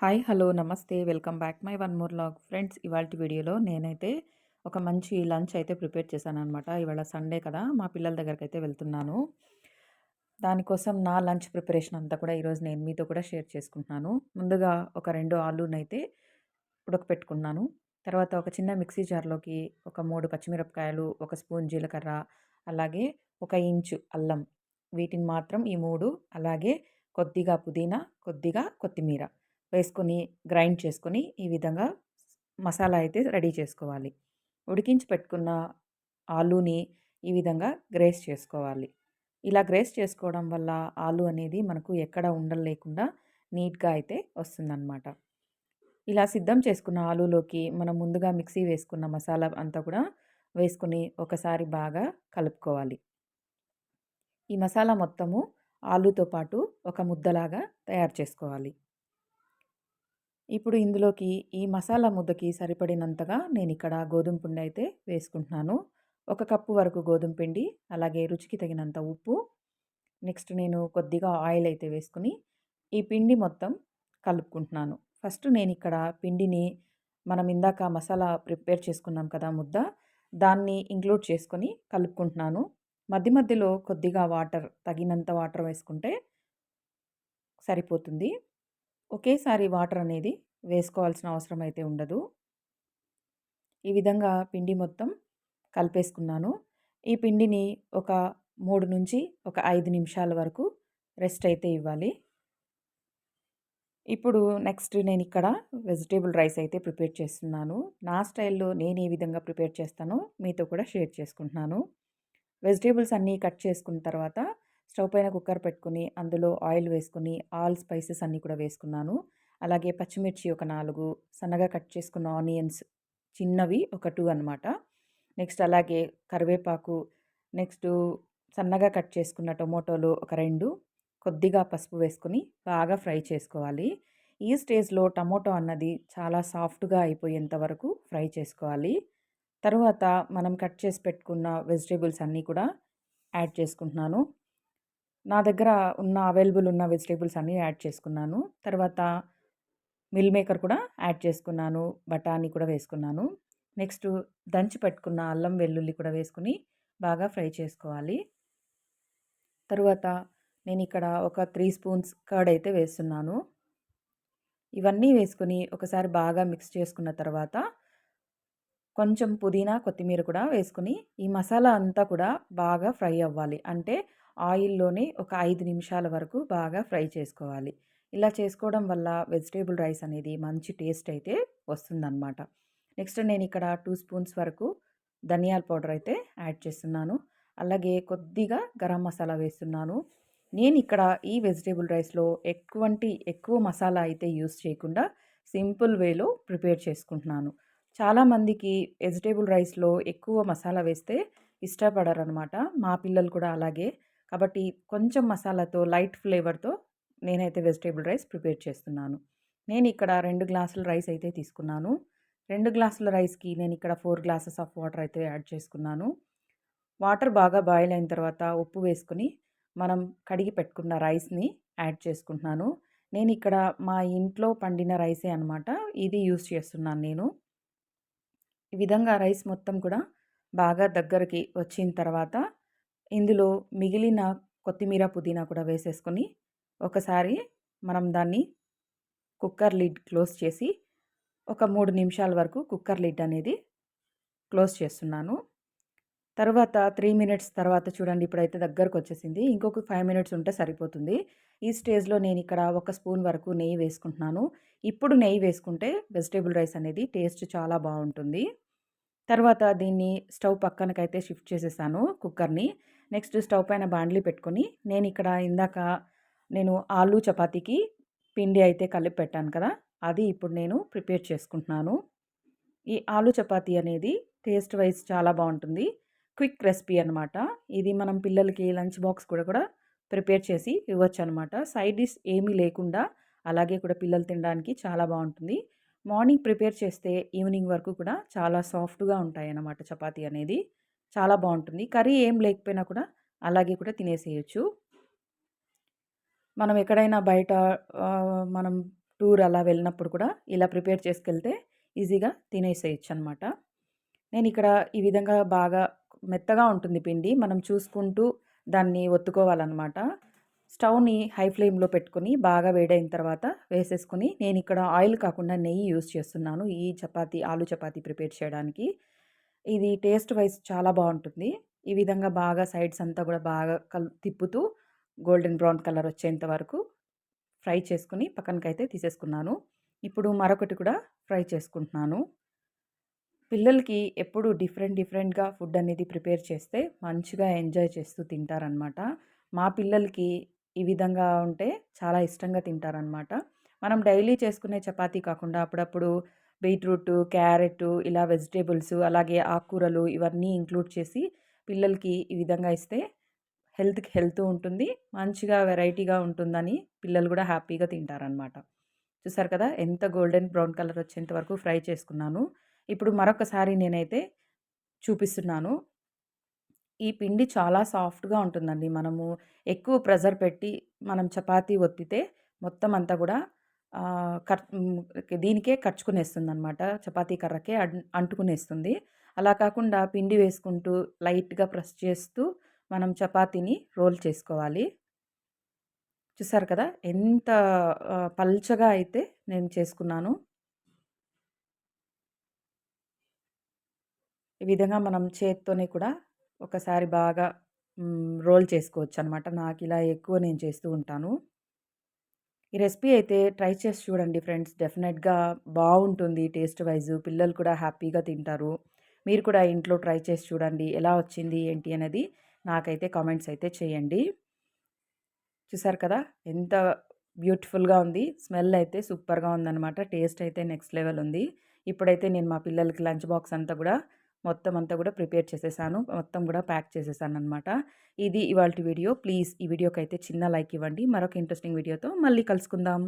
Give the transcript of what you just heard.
Hi hello namaste. Welcome back my one more log friends. ఇవాళ వీడియోలో నేనైతే ఒక మంచి లంచ్ అయితే ప్రిపేర్ చేశాను అనమాట ఇవాళ సండే కదా మా పిల్లల దగ్గరికి అయితే వెళ్తున్నాను. దానికోసం నా లంచ్ ప్రిపరేషన్ అంతా కూడా ఈరోజు నేను మీతో కూడా షేర్ చేసుకుంటున్నాను. ముందుగా ఒక రెండు ఆలూనైతే ఉడకపెట్టుకున్నాను. తర్వాత ఒక చిన్న మిక్సీ జార్లోకి ఒక మూడు పచ్చిమిరపకాయలు ఒక స్పూన్ జీలకర్ర అలాగే ఒక ఇంచు అల్లం. వీటిని మాత్రం ఈ మూడు అలాగే కొద్దిగా పుదీనా కొద్దిగా కొత్తిమీర. వేసుకొని గ్రైండ్ చేసుకొని ఈ విధంగా మసాలా అయితే రెడీ చేసుకోవాలి. ఉడికించి పెట్టుకున్న ఆలూని ఈ విధంగా గ్రేస్ చేసుకోవాలి. ఇలా గ్రేస్ చేసుకోవడం వల్ల ఆలు అనేది మనకు ఎక్కడ ఉండలేకుండా నీట్గా అయితే వస్తుందన్నమాట. ఇలా సిద్ధం చేసుకున్న ఆలులోకి మనం ముందుగా మిక్సీ వేసుకున్న మసాలా అంతా కూడా వేసుకుని ఒకసారి బాగా కలుపుకోవాలి. ఈ మసాలా మొత్తము ఆలుతో పాటు ఒక ముద్దలాగా తయారు చేసుకోవాలి. ఇప్పుడు ఇందులోకి ఈ మసాలా ముద్దకి సరిపడినంతగా నేను ఇక్కడ గోధుమ పిండి అయితే వేసుకుంటున్నాను. ఒక కప్పు వరకు గోధుమ పిండి అలాగే రుచికి తగినంత ఉప్పు. నెక్స్ట్ నేను కొద్దిగా ఆయిల్ అయితే వేసుకుని ఈ పిండి మొత్తం కలుపుకుంటున్నాను. ఫస్ట్ నేను ఇక్కడ పిండిని మనం ఇందాక మసాలా ప్రిపేర్ చేసుకున్నాం కదా ముద్ద దాన్ని ఇంక్లూడ్ చేసుకొని కలుపుకుంటున్నాను. మధ్య మధ్యలో కొద్దిగా వాటర్ తగినంత వాటర్ వేసుకుంటే సరిపోతుంది. ఒకేసారి వాటర్ అనేది వేసుకోవాల్సిన అవసరం అయితే ఉండదు. ఈ విధంగా పిండి మొత్తం కలిపేసుకున్నాను. ఈ పిండిని ఒక మూడు నుంచి ఒక ఐదు నిమిషాల వరకు రెస్ట్ అయితే ఇవ్వాలి. ఇప్పుడు నెక్స్ట్ నేను ఇక్కడ వెజిటేబుల్ రైస్ అయితే ప్రిపేర్ చేస్తున్నాను. నా స్టైల్లో నేను ఏ విధంగా ప్రిపేర్ చేస్తానో మీతో కూడా షేర్ చేసుకుంటున్నాను. వెజిటేబుల్స్ అన్నీ కట్ చేసుకున్న తర్వాత స్టవ్ పైన కుక్కర్ పెట్టుకుని అందులో ఆయిల్ వేసుకుని ఆల్ స్పైసెస్ అన్నీ కూడా వేసుకున్నాను. అలాగే పచ్చిమిర్చి ఒక నాలుగు సన్నగా కట్ చేసుకున్న ఆనియన్స్ చిన్నవి ఒక టూ అనమాట నెక్స్ట్ అలాగే కరివేపాకు నెక్స్ట్ సన్నగా కట్ చేసుకున్న టొమాటోలు ఒక రెండు కొద్దిగా పసుపు వేసుకొని బాగా ఫ్రై చేసుకోవాలి. ఈ స్టేజ్లో టమోటో అన్నది చాలా సాఫ్ట్గా అయిపోయేంత వరకు ఫ్రై చేసుకోవాలి. తరువాత మనం కట్ చేసి పెట్టుకున్న వెజిటేబుల్స్ అన్నీ కూడా యాడ్ చేసుకుంటున్నాను. నా దగ్గర ఉన్న అవైలబుల్ ఉన్న వెజిటేబుల్స్ అన్నీ యాడ్ చేసుకున్నాను. తర్వాత మిల్ మేకర్ కూడా యాడ్ చేసుకున్నాను. బఠానీ కూడా వేసుకున్నాను. నెక్స్ట్ దంచి పెట్టుకున్న అల్లం వెల్లుల్లి కూడా వేసుకుని బాగా ఫ్రై చేసుకోవాలి. తరువాత నేను ఇక్కడ ఒక త్రీ స్పూన్స్ కర్డ్ అయితే వేస్తున్నాను. ఇవన్నీ వేసుకుని ఒకసారి బాగా మిక్స్ చేసుకున్న తర్వాత కొంచెం పుదీనా కొత్తిమీర కూడా వేసుకుని ఈ మసాలా అంతా కూడా బాగా ఫ్రై అవ్వాలి. అంటే ఆయిల్లోనే ఒక ఐదు నిమిషాల వరకు బాగా ఫ్రై చేసుకోవాలి. ఇలా చేసుకోవడం వల్ల వెజిటేబుల్ రైస్ అనేది మంచి టేస్ట్ అయితే వస్తుందన్నమాట. నెక్స్ట్ నేను ఇక్కడ టూ స్పూన్స్ వరకు ధనియాల పౌడర్ అయితే యాడ్ చేస్తున్నాను. అలాగే కొద్దిగా గరం మసాలా వేస్తున్నాను. నేను ఇక్కడ ఈ వెజిటేబుల్ రైస్లో ఎక్కువంటి ఎక్కువ మసాలా అయితే యూస్ చేయకుండా సింపుల్ వేలో ప్రిపేర్ చేసుకుంటున్నాను. చాలామందికి వెజిటేబుల్ రైస్లో ఎక్కువ మసాలా వేస్తే ఇష్టపడరు అనమాట మా పిల్లలు కూడా అలాగే కాబట్టి కొంచెం మసాలాతో లైట్ ఫ్లేవర్తో నేనైతే వెజిటేబుల్ రైస్ ప్రిపేర్ చేస్తున్నాను. నేను ఇక్కడ రెండు గ్లాసుల రైస్ అయితే తీసుకున్నాను. రెండు గ్లాసుల రైస్కి నేను ఇక్కడ ఫోర్ గ్లాసెస్ ఆఫ్ వాటర్ అయితే యాడ్ చేసుకున్నాను. వాటర్ బాగా బాయిల్ అయిన తర్వాత ఉప్పు వేసుకుని మనం కడిగి పెట్టుకున్న రైస్ని యాడ్ చేసుకుంటున్నాను. నేను ఇక్కడ మా ఇంట్లో పండిన రైసే అనమాట ఇది యూస్ చేస్తున్నాను నేను. ఈ విధంగా రైస్ మొత్తం కూడా బాగా దగ్గరికి వచ్చిన తర్వాత ఇందులో మిగిలిన కొత్తిమీర పుదీనా కూడా వేసేసుకొని ఒకసారి మనం దాన్ని కుక్కర్ లిడ్ క్లోజ్ చేసి ఒక మూడు నిమిషాల వరకు కుక్కర్ లిడ్ అనేది క్లోజ్ చేస్తున్నాను. తర్వాత త్రీ మినిట్స్ తర్వాత చూడండి ఇప్పుడైతే దగ్గరకు వచ్చేసింది. ఇంకొక ఫైవ్ మినిట్స్ ఉంటే సరిపోతుంది. ఈ స్టేజ్లో నేను ఇక్కడ ఒక స్పూన్ వరకు నెయ్యి వేసుకుంటున్నాను. ఇప్పుడు నెయ్యి వేసుకుంటే వెజిటేబుల్ రైస్ అనేది టేస్ట్ చాలా బాగుంటుంది. తర్వాత దీన్ని స్టవ్ పక్కనకైతే షిఫ్ట్ చేసేసాను కుక్కర్ని. నెక్స్ట్ స్టవ్ పైన బాండ్లీ పెట్టుకొని నేను ఇక్కడ ఇందాక నేను ఆలు చపాతీకి పిండి అయితే కలిపి పెట్టాను కదా అది ఇప్పుడు నేను ప్రిపేర్ చేసుకుంటున్నాను. ఈ ఆలు చపాతీ అనేది టేస్ట్ వైజ్ చాలా బాగుంటుంది. క్విక్ రెసిపీ అనమాట ఇది మనం పిల్లలకి లంచ్ బాక్స్ కూడా కూడా ప్రిపేర్ చేసి ఇవ్వచ్చు అనమాట సైడ్ డిష్ ఏమీ లేకుండా అలాగే కూడా పిల్లలు తినడానికి చాలా బాగుంటుంది. మార్నింగ్ ప్రిపేర్ చేస్తే ఈవినింగ్ వరకు కూడా చాలా సాఫ్ట్గా ఉంటాయి అన్నమాట చపాతీ అనేది. చాలా బాగుంటుంది. కర్రీ ఏం లేకపోయినా కూడా అలాగే కూడా తినేసేయచ్చు. మనం ఎక్కడైనా బయట మనం టూర్ అలా వెళ్ళినప్పుడు కూడా ఇలా ప్రిపేర్ చేసుకెళ్తే ఈజీగా తినేసేయచ్చు అనమాట నేను ఇక్కడ ఈ విధంగా బాగా మెత్తగా ఉంటుంది పిండి. మనం చూసుకుంటూ దాన్ని ఒత్తుకోవాలన్నమాట స్టవ్ని హై ఫ్లేమ్లో పెట్టుకొని బాగా వేడైన తర్వాత వేసేసుకొని నేను ఇక్కడ ఆయిల్ కాకుండా నెయ్యి యూస్ చేస్తున్నాను. ఈ చపాతీ ఆలు చపాతీ ప్రిపేర్ చేయడానికి. ఇది టేస్ట్ వైజ్ చాలా బాగుంటుంది. ఈ విధంగా బాగా సైడ్స్ అంతా కూడా బాగా కల్ తిప్పుతూ గోల్డెన్ బ్రౌన్ కలర్ వచ్చేంత వరకు ఫ్రై చేసుకుని పక్కనకైతే తీసేసుకున్నాను. ఇప్పుడు మరొకటి కూడా ఫ్రై చేసుకుంటున్నాను. పిల్లలకి ఎప్పుడు డిఫరెంట్ డిఫరెంట్గా ఫుడ్ అనేది ప్రిపేర్ చేస్తే మంచిగా ఎంజాయ్ చేస్తూ తింటారనమాట మా పిల్లలకి ఈ విధంగా ఉంటే చాలా ఇష్టంగా తింటారనమాట మనం డైలీ చేసుకునే చపాతీ కాకుండా అప్పుడప్పుడు బీట్రూట్ క్యారెట్ ఇలా వెజిటేబుల్స్ అలాగే ఆకుకూరలు ఇవన్నీ ఇంక్లూడ్ చేసి పిల్లలకి ఈ విధంగా ఇస్తే హెల్త్కి హెల్త్ ఉంటుంది మంచిగా వెరైటీగా ఉంటుందని పిల్లలు కూడా హ్యాపీగా తింటారనమాట చూసారు కదా ఎంత గోల్డెన్ బ్రౌన్ కలర్ వచ్చేంత వరకు ఫ్రై చేసుకున్నాను. ఇప్పుడు మరొకసారి నేనైతే చూపిస్తున్నాను. ఈ పిండి చాలా సాఫ్ట్గా ఉంటుందండి. మనము ఎక్కువ ప్రెజర్ పెట్టి మనం చపాతీ ఒత్తితే మొత్తం అంతా కూడా కర్ దీనికే కరుచుకునేస్తుంది అనమాట చపాతీ కర్రకే అంటుకునేస్తుంది. అలా కాకుండా పిండి వేసుకుంటూ లైట్గా ప్రెస్ చేస్తూ మనం చపాతీని రోల్ చేసుకోవాలి. చూసారు కదా? ఎంత పల్చగా అయితే నేను చేసుకున్నాను. ఈ విధంగా మనం చేత్తోనే కూడా ఒకసారి బాగా రోల్ చేసుకోవచ్చు అనమాట నాకు ఇలా ఎక్కువ నేను చేస్తూ ఉంటాను. ఈ రెసిపీ అయితే ట్రై చేసి చూడండి ఫ్రెండ్స్. డెఫినెట్గా బాగుంటుంది టేస్ట్ వైజ్. పిల్లలు కూడా హ్యాపీగా తింటారు. మీరు కూడా ఇంట్లో ట్రై చేసి చూడండి. ఎలా వచ్చింది ఏంటి అనేది నాకైతే కామెంట్స్ అయితే చేయండి. చూసారు కదా? ఎంత బ్యూటిఫుల్గా ఉంది. స్మెల్ అయితే సూపర్గా ఉందన్నమాట. టేస్ట్ అయితే నెక్స్ట్ లెవెల్ ఉంది. ఇప్పుడైతే నేను మా పిల్లలకి లంచ్ బాక్స్ అంతా కూడా మొత్తం అంతా కూడా ప్రిపేర్ చేసేసాను. మొత్తం కూడా ప్యాక్ చేసేసాను అనమాట ఇది ఇవాళ వీడియో. ప్లీజ్ ఈ వీడియోకి అయితే చిన్న లైక్ ఇవ్వండి. మరొక ఇంట్రెస్టింగ్ వీడియోతో మళ్ళీ కలుసుకుందాం.